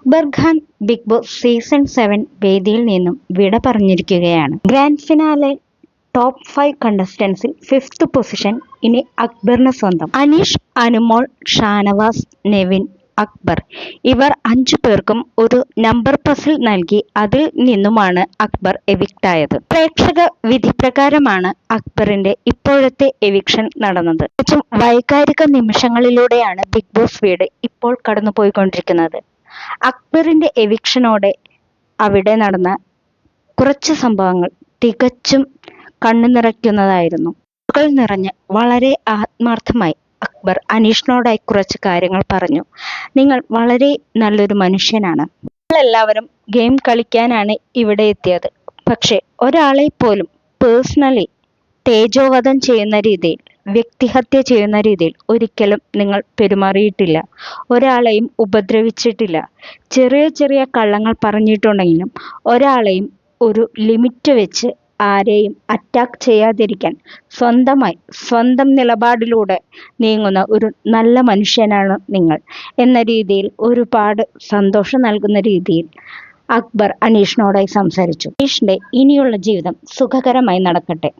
Akbar Khan big boss season seven വേദിയിൽ നിന്നും വിട പറഞ്ഞിരിക്കുകയാണ്. ഗ്രാൻഡ് ഫിനാലെ ടോപ്പ് ഫൈവ് കണ്ടസ്റ്റൻസിൽ ഫിഫ്ത്ത് പൊസിഷൻ ഇനി അക്ബറിന് സ്വന്തം. അനീഷ് അനുമോൾ ഷാനവാസ് നെവിൻ അക്ബർ ഇവർ അഞ്ചു പേർക്കും ഒരു നമ്പർ പസിൽ നൽകി അതിൽ നിന്നുമാണ് അക്ബർ എവിക്ട് ആയത്. പ്രേക്ഷക വിധിപ്രകാരമാണ് അക്ബറിന്റെ ഇപ്പോഴത്തെ എവിക്ഷൻ നടന്നത്. വൈകാരിക നിമിഷങ്ങളിലൂടെയാണ് ബിഗ് ബോസ് വീട് ഇപ്പോൾ കടന്നുപോയിക്കൊണ്ടിരിക്കുന്നത്. അക്ബറിന്റെ എവിക്ഷനോടെ അവിടെ നടന്ന കുറച്ച് സംഭവങ്ങൾ തികച്ചും കണ്ണു നിറയ്ക്കുന്നതായിരുന്നു. കൾ നിറഞ്ഞ് വളരെ ആത്മാർത്ഥമായി അക്ബർ അനീഷിനോടായി കുറച്ച് കാര്യങ്ങൾ പറഞ്ഞു. നിങ്ങൾ വളരെ നല്ലൊരു മനുഷ്യനാണ്. എല്ലാവരും ഗെയിം കളിക്കാനാണ് ഇവിടെ എത്തിയത്. പക്ഷെ ഒരാളെ പോലും പേഴ്സണലി തേജോവധം ചെയ്യുന്ന രീതിയിൽ വ്യക്തിഹത്യ ചെയ്യുന്ന രീതിയിൽ ഒരിക്കലും നിങ്ങൾ പെരുമാറിയിട്ടില്ല. ഒരാളെയും ഉപദ്രവിച്ചിട്ടില്ല. ചെറിയ ചെറിയ കള്ളങ്ങൾ പറഞ്ഞിട്ടുണ്ടെങ്കിലും ഒരാളെയും ഒരു ലിമിറ്റ് വെച്ച് ആരെയും അറ്റാക്ക് ചെയ്യാതിരിക്കാൻ സ്വന്തമായി സ്വന്തം നിലപാടിലൂടെ നീങ്ങുന്ന ഒരു നല്ല മനുഷ്യനാണ് നിങ്ങൾ എന്ന രീതിയിൽ ഒരുപാട് സന്തോഷം നൽകുന്ന രീതിയിൽ അക്ബർ അനീഷിനോടായി സംസാരിച്ചു. അനീഷിന്റെ ഇനിയുള്ള ജീവിതം സുഖകരമായി നടക്കട്ടെ.